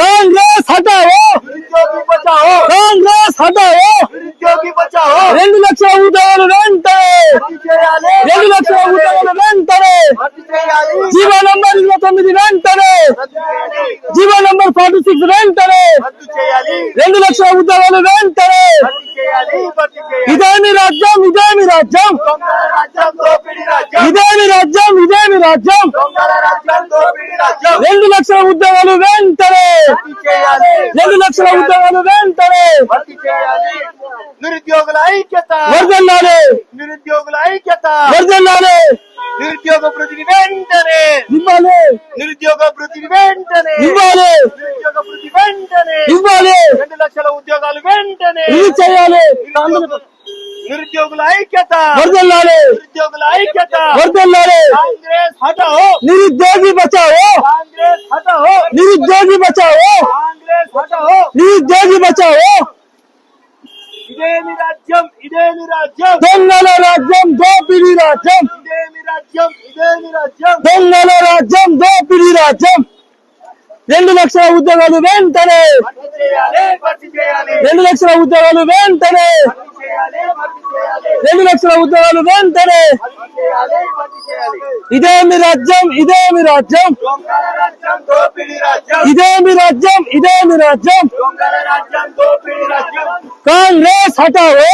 కాంగ్రెస్ హటావో కాంగ్రెస్ హటావో రెండు లక్షల ఉద్యోగాలు వెంటనే రెండు లక్షల ఉద్యోగాలు వెంటనే జీవో నంబర్ ఇరవై తొమ్మిది వెంటనే జీవో నంబర్ ఫార్టీ సిక్స్ వెంటనే రెండు లక్షల ఉద్యోగాలు వెంటనే ఇదేమి రాజ్యం ఇదేమి రాజ్యం ఇదేమి రాజ్యం ఇదేమి రాజ్యం రెండు లక్షల ఉద్యోగాలు వెంటనే! రెండు లక్షల ఉద్యోగాలు వెంటనే! నిరుద్యోగుల ఐక్యత. వర్దల్లాలి నిరుద్యోగుల ఐక్యత. వర్దల్లాలి నిరుద్యోగ వృద్ధిని వెంటనే. ఇవ్వాలి! నిరుద్యోగ వృద్ధిని వెంటనే. ఇవ్వాలి! నిరుద్యోగ వృద్ధి వెంటనే. ఇవ్వాలి! రెండు లక్షల ఉద్యోగాలు వెంటనే. చేయాలి! నిరుద్యోగుల ఐక్యత. వర్దల్లాలి నిరుద్యోగుల ఐక్యత. వర్దల్లాలి కాంగ్రెస్ హటాओ నిరుద్యోగి బచావో కాంగ్రెస్ హటాओ నిరుద్యోగి బచావో కాంగ్రెస్ హటాओ నిరుద్యోగి బచావో? ఇదేమి రాజ్యం? ఇదేమి రాజ్యం? దొంగల రాజ్యం దోపిడీ రాజ్యం. ఇదేమి రాజ్యం? ఇదేమి రాజ్యం? దొంగల రాజ్యం దోపిడీ రాజ్యం. రెండు లక్షల ఉద్యోగాలు వెంటనే. రెండు లక్షల ఉద్యోగాలు వెంటనే. రెండు లక్షల ఉద్యోగాలు వెంటనే. చేయాలి ఇదేమి రాజ్యం రాజ్యం. దొంగల రాజ్యం రాజ్యం. ఇదేమి రాజ్యం రాజ్యం. దొంగల రాజ్యం కాంగ్రెస్ హటావో?